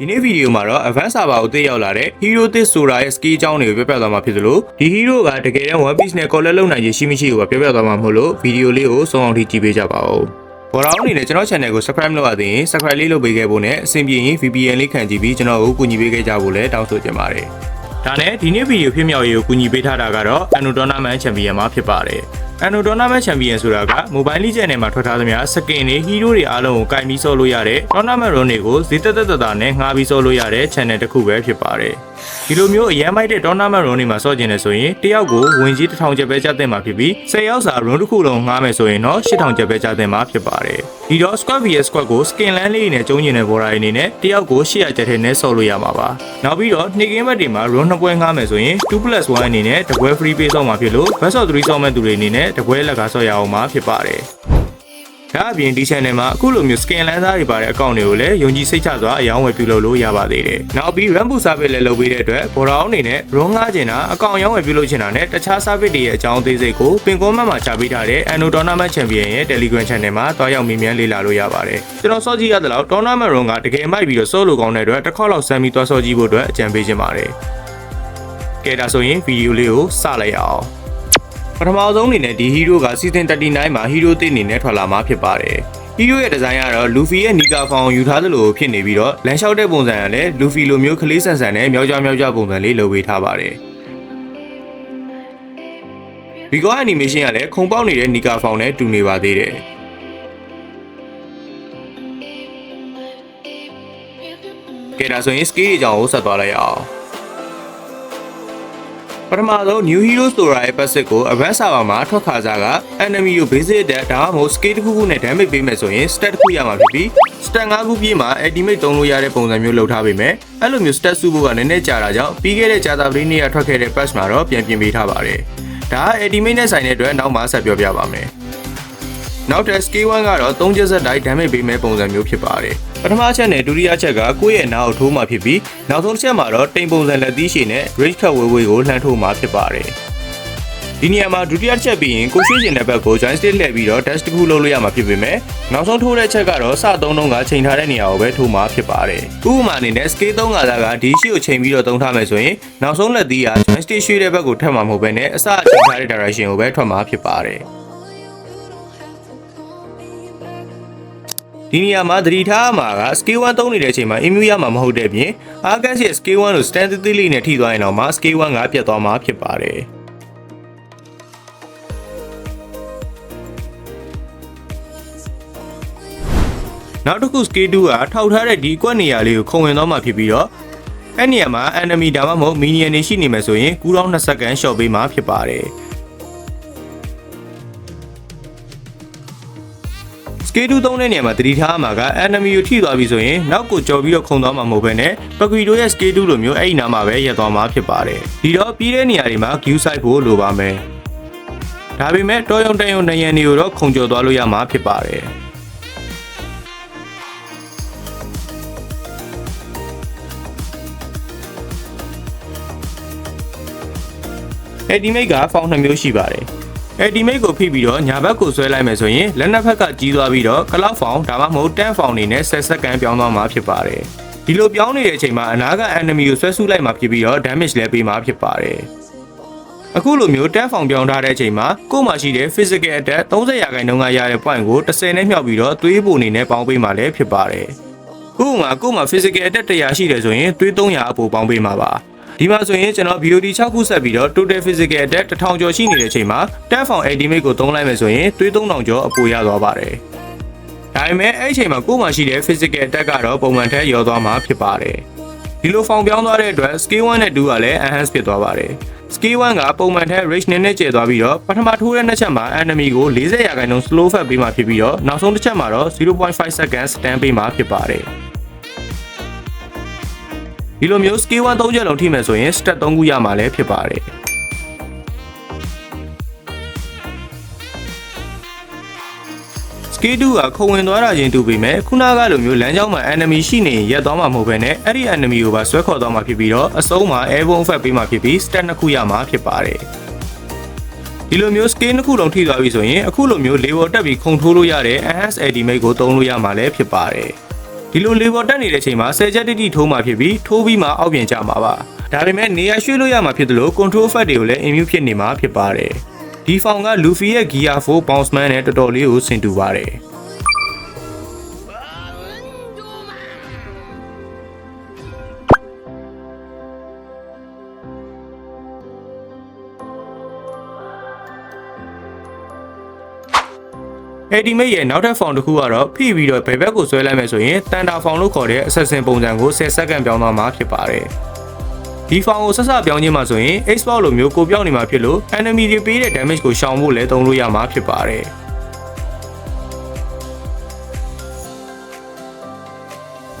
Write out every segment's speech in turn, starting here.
ဒီနေ့ဗီဒီယိုမှာတော့ Advanced Server ကိုသိရောက်လာတဲ့ Hero သစ်ဆိုတာရဲ့ skill အကြောင်းတွေကိုပြောပြသွားမှာဖြစ်သလိုဒီ Hero ကတကယ်တမ်း One Piece နဲ့ collab လုပ်နိုင်ခြင်းရှိမရှိကိုပါပြောပြသွားမှာမဟုတ်လို့ဗီဒီယိုလေးကိုဆုံးအောင်ထိကြည့်ပေးကြပါဦးဘော်ရောင်းအနေနဲ့ကျွန်တော် channel ကို subscribe လုပ်ရသေးရင် subscribe လေးလုပ်ပေးခဲ့ဖို့နဲ့အဆင်ပြေရင် VPN လေးခံကြည့်ပြီးကျွန်တော်ကိုကူညီပေးခဲ့ကြဖို့လည်းတောင်းဆိုချင်ပါတယ်ဒါနဲ့ဒီနေ့ဗီဒီယိုဖြစ်မြောက်ရေးကိုကူညီပေးထားတာကတော့ Anno Tournament Champion မှာဖြစ်ပါတယ်။ Anno Tournament Champion ဆိုတာက Mobile Legends နဲ့မှာထွက်ထားသမျှ skin တွေ hero တွေအားလုံးကိုကင်ပြီးဆော့လို့ရတဲ့ Tournament run တွေကိုဈေးတက်တက်တက်တာနဲ့ငှားပြီးဆော့လို့ရတဲ့ channel တစ်ခုပဲဖြစ်ပါတယ်။ဒီလိုမျိုးအရန်မိုက်တဲ့ Tournament run တွေမှာဆော့ကျင်နေဆိုရင်တယောက်ကိုဝင်ကြီး1000ကျပ်ပဲကျသင့်မှာဖြစ်ပြီး10ယောက်စာ run တစ်ခုလုံးငှားမယ်ဆိုရင်တော့8000ကျပ်ပဲကျသင့်မှာဖြစ်ပါတယ်။ဒီတော့ squad vs squad ကို skin land လေးနဲ့ကျုံးကျင်တဲ့ border အနေနဲ့တယောက်ကို800ကျပ်ထဲနဲ့ဆော့လို့ရမှာပါ။နောက်ပြီးတော့နေ့ကင်းဘက်တွေမှာ run နှစ်ပွဲငှားမယ်ဆိုရင် 2+1 အနေနဲ့တပွဲ free pay ဆော့မှာဖြစ်လို့ best of 3ဆော့မဲ့သူတွေအနေနဲ့တပွဲလက်ကားဆော့ရအောင်မှာဖြစ်ပါတယ်။ဒါအပြင်ဒီ channel မှာအခုလိုမျိုး skin လန်းသားတွေပါတဲ့အကောင့်တွေကိုလည်းယုံကြည်စိတ်ချစွာအယောင်းဝယ်ပြုလုပ်လို့ရပါသေးတယ်။နောက်ပြီး run boot service လည်းလုပ်ပေးတဲ့အတွက်ဘော်ရောင်းအနေနဲ့ run ငှားချင်တာအကောင့်အယောင်းဝယ်ပြုလုပ်ချင်တာနဲ့တခြား service တွေရဲ့အကြောင်းအသေးစိတ်ကိုပင်ကွန်မတ်မှာချပေးထားတဲ့ Anno Tournament Champion ရဲ့ Telegram channel မှာတွားရောက်မြင်မြန်လေ့လာလို့ရပါတယ်။ကျွန်တော်စောကြည့်ရသလောက် Tournament run ကတကယ်မိုက်ပြီးတော့စောလို့ကောင်းတဲ့အတွက်တစ်ခေါက်လောက်ဆမ်းပြီးတွားစောကြည့်ဖို့အတွက်အကြံပေးချင်ပါတယ်။ကဲဒါဆိုရင်ဗီဒီယိုလေးကိုစလိုက်ရအောင်။ ပထမဆုံးအနေနဲ့ဒီ hero က season 39မှာ hero သစ်အနေနဲ့ထွက်လာမှာဖြစ်ပါတယ်။ hero ရဲ့ဒီဇိုင်းကတော့ Luffy ရဲ့ Nika Form ကိုယူထားသလိုဖြစ်နေပြီးတော့လမ်းလျှောက်တဲ့ပုံစံကလည်း Luffy လိုမျိုးကလေးဆန်ဆန်နဲ့မြောက်ကြမြောက်ကြပုံစံလေးလုပ်ပေးထားပါတယ်။ Vigo animation ကလည်းခုံပေါက်နေတဲ့ Nika Form နဲ့တူနေပါသေးတယ်။ကဲဒါဆိုရင် skill အကြောင်းကိုဆက်သွားလိုက်ရအောင်။ ပထမဆုံး New Hero ဆိုတာရဲ့ passive ကို Advanced Server မှာထွက်ခါစားက enemy ကို basic attack ဒါမှမဟုတ် skill တစ်ခုခုနဲ့ damage ပေးမယ်ဆိုရင် stat တစ်ခုရမှာဖြစ်ပြီး stat 5ခုပြည့်မှာ ultimate သုံးလို့ရတဲ့ပုံစံမျိုးလုပ်ထားပေမဲ့အဲ့လိုမျိုး stat စုဖို့ကနည်းနည်းကြာတာကြောင့်ပြီးခဲ့တဲ့ကြာသပတေးနေ့ကထွက်ခဲ့တဲ့ patch မှာတော့ပြန်ပြင်ပေးထားပါတယ်။ဒါက ultimate နဲ့ဆိုင်တဲ့အတွက်နောက်မှဆက်ပြောပြပါမယ်။နောက်ထပ် skill 1ကတော့3ချက်ဆက်တိုင်း damage ပေးမဲ့ပုံစံမျိုးဖြစ်ပါတယ်။ ပထမချက်နဲ့ဒုတိယချက်ကကိုယ့်ရဲ့နားကိုထိုးမှဖြစ်ပြီးနောက်ဆုံးတစ်ချက်မှာတော့တိမ်ပုံစံလက်သီးရှည်နဲ့ range cut ဝေးဝေးကိုလှမ်းထိုးမှဖြစ်ပါတယ်။ဒီနေရာမှာဒုတိယချက်ပြီးရင်ကိုရွှေကျင်တဲ့ဘက်ကို join stick လှည့်ပြီးတော့ dash တစ်ခုလုပ်လို့ရမှာဖြစ်ပေမဲ့နောက်ဆုံးထိုးတဲ့ချက်ကတော့စသုံးလုံးကချိန်ထားတဲ့နေရာကိုပဲထိုးမှဖြစ်ပါတယ်။ဥပမာအနေနဲ့ scale 3ကသာကဒီရှိကိုချိန်ပြီးတော့သုံးထားမယ်ဆိုရင်နောက်ဆုံးလက်သီးက join stick ရွှေ့တဲ့ဘက်ကိုထပ်မှာမဟုတ်ဘဲနဲ့အစအချိန်ထားတဲ့ direction ကိုပဲထွက်မှာဖြစ်ပါတယ်။ ဒီနေရာမှာသတိထားရမှာက scale 1သုံးနေတဲ့အချိန်မှာ immune ရမှာမဟုတ်တဲ့ပြင် Argus ရဲ့ scale 1ကို stand သေးသေးလေးနဲ့ထိသွားရင်တော့မှ scale 1ကပြတ်သွားမှာဖြစ်ပါတယ်နောက်တစ်ခု scale 2ကထောက်ထားတဲ့ဒီကွက်နေရာလေးကိုခုံဝင်သွားမှာဖြစ်ပြီးတော့အဲ့နေရာမှာ enemy ဒါမှမဟုတ် minion တွေရှိနေမယ်ဆိုရင်ကူးတော့2စက္ကန့် short ပေးမှာဖြစ်ပါတယ် scale 2သုံးတဲ့နေရာမှာတတိထားမှာက enemy ကိုထိသွားပြီဆိုရင်နောက်ကိုကြော်ပြီးတော့ခုံသွားမှာမဟုတ်ဘဲနဲ့ပကွီတို့ရဲ့ scale 2လိုမျိုးအဲ့ဒီနားမှာပဲရပ်သွားမှာဖြစ်ပါတယ်ဒီတော့ပြီးတဲ့နေရာတွေမှာ queue site ဖို့လိုပါမယ်ဒါပေမဲ့တော်ရုံတန်ရုံနယံတွေကိုတော့ခုံကျော်သွားလို့ရမှာဖြစ်ပါတယ်အဲ့ဒီမိတ်ကဖောင်းနှမျိုးရှိပါတယ်။ အဲ့ဒီမိတ်ကိုဖိပြီးတော့ညာဘက်ကိုဆွဲလိုက်မယ်ဆိုရင်လက်နှစ်ဖက်ကကြီးသွားပြီးတော့ကလောက်ဖောင်းဒါမှမဟုတ်တန်ဖောင်းနေနဲ့ဆက်စက္ကန့်ပြောင်းသွားမှာဖြစ်ပါတယ်။ဒီလိုပြောင်းနေတဲ့အချိန်မှာအနာက enemy ကိုဆွဲဆုလိုက်မှာဖြစ်ပြီးတော့ damage လည်းပေးမှာဖြစ်ပါတယ်။အခုလိုမျိုးတန်ဖောင်ပြောင်းထားတဲ့အချိန်မှာကို့မှာရှိတဲ့ physical attack 30ရာခိုင်နှုန်းကရတဲ့ point ကို10နဲ့မြှောက်ပြီးတော့သွေးပုံနေနဲ့ပေါင်းပေးမှာလည်းဖြစ်ပါတယ်။ဥပမာကို့မှာ physical attack 100ရှိတယ်ဆိုရင်သွေး300အပိုပေါင်းပေးမှာပါ။ ဒီမှာဆိုရင်ကျွန်တော် BOD 6ခုဆက်ပြီးတော့ total physical attack 1000ကျော်ရှိနေတဲ့အချိန်မှာတက်ဖောင် ultimate ကိုသုံးလိုက်မယ်ဆိုရင်သွေး3000ကျော်အပိုရသွားပါတယ်။ဒါပေမဲ့အဲ့ဒီအချိန်မှာကိုယ်မှာရှိတဲ့ physical attack ကတော့ပုံမှန်ထက်ရောသွားမှာဖြစ်ပါတယ်။ဒီလိုဖောင်ပြောင်းသွားတဲ့အတွက် skill 1နဲ့2ကလည်း enhance ဖြစ်သွားပါတယ်။ skill 1ကပုံမှန်ထက် range နည်းနည်းကျသွားပြီးတော့ပထမထိုးတဲ့နှစ်ချက်မှာ enemy ကို40ရာခိုင်နှုန်း slow fat ပေးမှာဖြစ်ပြီးတော့နောက်ဆုံးတစ်ချက်မှာတော့0.5 seconds stand ပေးမှာဖြစ်ပါတယ်။ ဒီလိုမျိုး skill 1 3ချက်လုံးထိမယ်ဆိုရင် stat 3ခုရမှာလည်းဖြစ်ပါတယ် skill 2ကခုံဝင်သွားတာချင်းတူပေမဲ့ခုနကလိုမျိုးလမ်းကြောင်းမှာ enemy ရှိနေရင်ရက်သွားမှာမဟုတ်ဘဲနဲ့အဲ့ဒီ enemy ကိုပါဆွဲခေါ်သွားမှာဖြစ်ပြီးတော့အစုံးမှာ airborne effect ပေးမှာဖြစ်ပြီး stat နှစ်ခုရမှာဖြစ်ပါတယ်ဒီလိုမျိုး skill နှစ်ခုလုံးထိသွားပြီဆိုရင်အခုလိုမျိုး level တက်ပြီးခုံထိုးလို့ရတဲ့ enhance ultimate ကိုသုံးလို့ရမှာလည်းဖြစ်ပါတယ် ဒီလိုလေပေါ်တက်နေတဲ့အချိန်မှာဆယ်ချက်တိတိထိုးမှဖြစ်ပြီးထိုးပြီးမှအောက်ပြင်ကျမှာပါဒါပေမဲ့နေရာရွှေ့လို့ရမှာဖြစ်တယ်လို့ control effect တွေကိုလည်း immune ဖြစ်နေမှာဖြစ်ပါတယ်ဒီဖောင်က Luffy ရဲ့ Gear 4 bounce man နဲ့တော်တော်လေးကိုဆင်တူပါတယ် Ultimate ရဲ့နောက်ထပ် form တစ်ခုကတော့ဖိပြီးတော့ဘယ်ဘက်ကိုဆွဲလိုက်မယ်ဆိုရင်တန်တာ form လို့ခေါ်တဲ့ assassin ပုံစံကို10စက္ကန့်ပြောင်းသွားမှာဖြစ်ပါတယ်။ဒီ form ကိုဆက်စပြောင်းခြင်းမှာဆိုရင် export လိုမျိုးကိုပြောင်းနေမှာဖြစ်လို့ enemy တွေပေးတဲ့ damage ကိုရှောင်ဖို့လည်းသုံးလို့ရမှာဖြစ်ပါတယ်။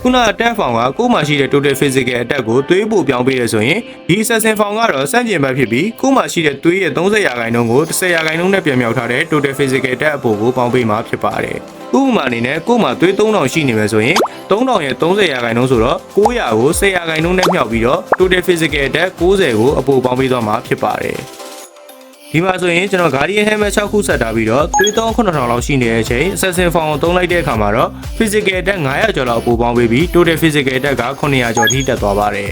ခုနက attack form ကကိုယ်မှာရှိတဲ့ total physical attack ကိုသွေးပို့ပြောင်းပေးရဆိုရင်ဒီ assassin form ကတော့စန့်ကျင်ဘက်ဖြစ်ပြီးကိုယ်မှာရှိတဲ့သွေးရဲ့30ရာခိုင်နှုန်းကို10ရာခိုင်နှုန်းနဲ့ပြန်မြောက်ထားတဲ့ total physical attack အပေါ်ကိုပေါင်းပေးမှာဖြစ်ပါတယ်။ဥပမာအနေနဲ့ကိုယ်မှာသွေး3000ရှိနေမယ်ဆိုရင်3000ရဲ့30ရာခိုင်နှုန်းဆိုတော့900ကို10ရာခိုင်နှုန်းနဲ့မြှောက်ပြီးတော့ total physical attack 90ကိုအပေါ်ပေါင်းပေးသွားမှာဖြစ်ပါတယ်။ ဒီမှာဆိုရင်ကျွန်တော် Guardian Helmet 6ခုဆက်ထားပြီးတော့သွေးသော9000လောက်ရှိနေတဲ့အချိန် Assassin Form ကိုသုံးလိုက်တဲ့အခါမှာတော့ Physical Attack 900ကျော်လောက်အပူပေါင်းပေးပြီး Total Physical Attack က900ကျော်ထိတက်သွားပါတယ်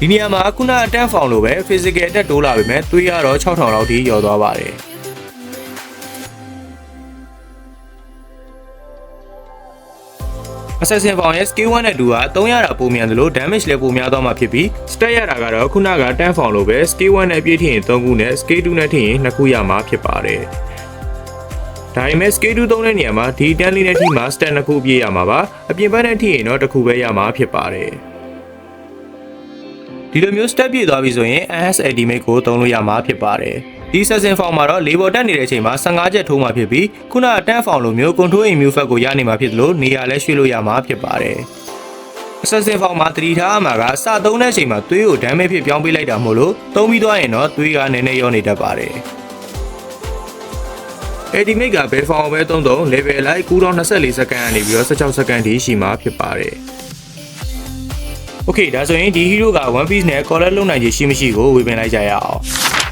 ဒီနေရာမှာခုန Attack Form လိုပဲ Physical Attack တိုးလာပေမဲ့သွေးရတော့6000လောက်ထိကျော်သွားပါတယ် Assassin Form ရဲ့ Skill 1နဲ့2က300တာပုံမြန်သလို damage လည်းပုံများသွားမှာဖြစ်ပြီး stat ရတာကတော့ခုနက10 Form လိုပဲ Skill 1နဲ့ပြည့်ထည့်ရင်3ခုနဲ့ Skill 2နဲ့ထည့်ရင်2ခုရမှာဖြစ်ပါတယ်ဒါပေမဲ့ Skill 2သုံးတဲ့နေရာမှာဒီတန်းလေးနဲ့ထိမှာ stat 2ခုပြည့်ရမှာပါအပြင်ဘက်နဲ့ထိရင်တော့တစ်ခုပဲရမှာဖြစ်ပါတယ်ဒီလိုမျိုး step ပြည့်သွားပြီဆိုရင် AS Ultimate ကိုသုံးလို့ရမှာဖြစ်ပါတယ် ဒီ session form မှာတော့လေပေါ်တက်နေတဲ့အချိန်မှာ15ချက်ထိုးမှာဖြစ်ပြီးခုနက10 form လိုမျိုး control immune effect ကိုရနေမှာဖြစ်သလိုနေရာလည်းရွှေ့လို့ရမှာဖြစ်ပါတယ် assassin form မှာတတိထားအမှာကစသုံးတဲ့အချိန်မှာသွေးကို damage ဖြစ်ပြောင်းပေးလိုက်တာမို့လို့သုံးပြီးသွားရင်တော့သွေးကနည်းနည်းရောနေတတ်ပါတယ် Ultimate ကဘယ် form ပဲသုံးသုံး level လိုက် cooldown 24စက္ကန့်ကနေပြီးတော့16စက္ကန့်ထိရှိမှာဖြစ်ပါတယ်။ Okay ဒါဆိုရင်ဒီ hero က One Piece နဲ့ collab လုပ်နိုင်ခြေရှိမရှိကိုဝေဖန်လိုက်ကြရအောင်။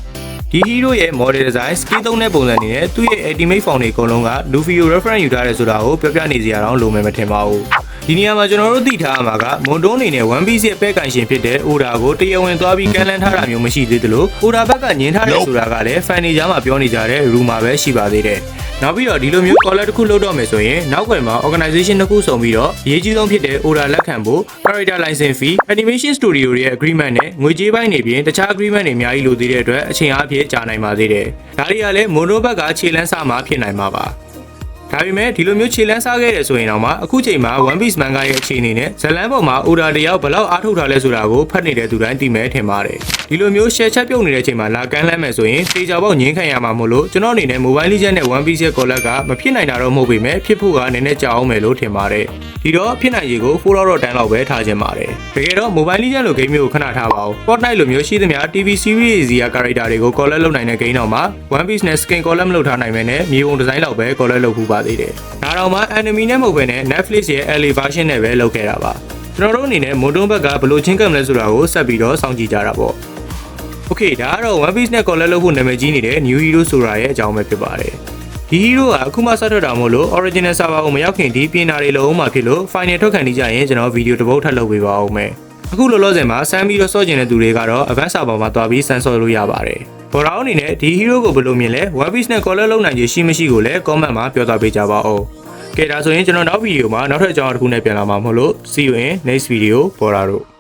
ဒီ hero ရဲ့ model design skill သုံးတဲ့ပုံစံအနေနဲ့သူ့ရဲ့ ultimate form တွေအကုန်လုံးက Luffy ကို reference ယူထားတယ်ဆိုတာကိုပြောပြနေစီရအောင်လိုမယ်မထင်ပါဘူး။ ဒီနေရာမှာကျွန်တော်တို့သိထားရမှာကမွန်တွန်းအနေနဲ့ One Piece ရဲ့ပဲ့ကန်ရှင်ဖြစ်တဲ့ Oda ကိုတရားဝင်သွားပြီးကန်လန်းထားတာမျိုးမရှိသေးသလို Oda ဘက်ကညင်ထားတယ်ဆိုတာကလည်း fan တွေကြားမှာပြောနေကြတဲ့ rumor ပဲရှိပါသေးတယ်။နောက်ပြီးတော့ဒီလိုမျိုး collar တစ်ခုလုပ်တော့မယ်ဆိုရင်နောက်ွယ်မှာ organization တစ်ခုစုံပြီးတော့အရေးကြီးဆုံးဖြစ်တဲ့ Oda လက်ခံဖို့ character license fee animation studio တွေရဲ့ agreement နဲ့ငွေကြေးပိုင်းတွေပြင်တခြား agreement တွေအများကြီးလိုသေးတဲ့အတွက်အချိန်အားဖြင့်ကြာနိုင်ပါသေးတယ်။ဒါတွေကလည်း mono ဘက်ကခြေလန်းစမှာဖြစ်နိုင်မှာပါ။ ဒါပေမဲ့ဒီလိုမျိုးခြေလန်းစားခဲ့တယ်ဆိုရင်တော့မှအခုချိန်မှာ One Piece manga ရဲ့အခြေအနေနဲ့ဇလန်းပေါ်မှာ order တယောက်ဘယ်လောက်အားထုတ်ထားလဲဆိုတာကိုဖတ်နေတဲ့သူတိုင်းသိမယ်ထင်ပါတယ်ဒီလိုမျိုး share ချက်ပြုတ်နေတဲ့ချိန်မှာလာကမ်းလှမ်းမယ်ဆိုရင်စေချာပေါက်ငင်းခံရမှာမို့လို့ကျွန်တော်အနေနဲ့ Mobile Legends နဲ့ One Piece ရဲ့ collab ကမဖြစ်နိုင်တာတော့မဟုတ်ပေမဲ့ဖြစ်ဖို့ကနည်းနည်းကြာအောင်မယ်လို့ထင်ပါတယ်ဒီတော့ဖြစ်နိုင်ရေကို4တော့တန်းလောက်ပဲထားခြင်းပါတယ်တကယ်တော့ Mobile Legends လို game မျိုးကိုခဏထားပါဦး Fortnite လိုမျိုးရှိသမျှ TV series စီက character တွေကို collab လုပ်နိုင်တဲ့ game တော့မှာ One Piece နဲ့ skin collab မလုပ်ထားနိုင်မယ်နဲ့မြေပုံဒီဇိုင်းလောက်ပဲ collab လုပ်ဖို့ပါသေးတယ်ဒါတော့မှ anime နဲ့မဟုတ်ဘဲနဲ့ Netflix ရဲ့ LA version နဲ့ပဲလုပ်ခဲ့တာပါကျွန်တော်တို့အနေနဲ့မွန်တွန်းဘက်ကဘယ်လိုချင်းကပ်မလဲဆိုတာကိုဆက်ပြီးတော့စောင့်ကြည့်ကြတာပေါ့ Okay ဒါကတော့ One Piece နဲ့ collab လုပ်ဖို့နာမည်ကြီးနေတဲ့ New Hero ဆိုတာရဲ့အကြောင်းပဲဖြစ်ပါတယ်ဒီ hero ကအခုမှစထွက်တာမို့လို့ original server ကိုမရောက်ခင်ဒီပြင်တာတွေလုံးဝမှာဖြစ်လို့ final ထုတ်ခံနေကြရင်ကျွန်တော်ဗီဒီယိုတစ်ပုတ်ထပ်လုပ်ပေးပါဦးမယ်အခုလောလောဆယ်မှာစမ်းပြီးတော့စော့ကျင်တဲ့သူတွေကတော့ advanced server မှာတွားပြီးစမ်းစော့လို့ရပါတယ် ဘော်ရောင်းအနေနဲ့ဒီ hero ကိုဘယ်လိုမြင်လဲ One Piece နဲ့ collab လုပ်နိုင်ခြေရှိမရှိကိုလည်း comment မှာပြောသွားပေးကြပါဦးကဲဒါဆိုရင်ကျွန်တော်နောက်ဗီဒီယိုမှာနောက်ထပ်အကြောင်းအရာတစ်ခုနဲ့ပြန်လာမှာမဟုတ်လို့ see you in next video ဘော်ရာတို့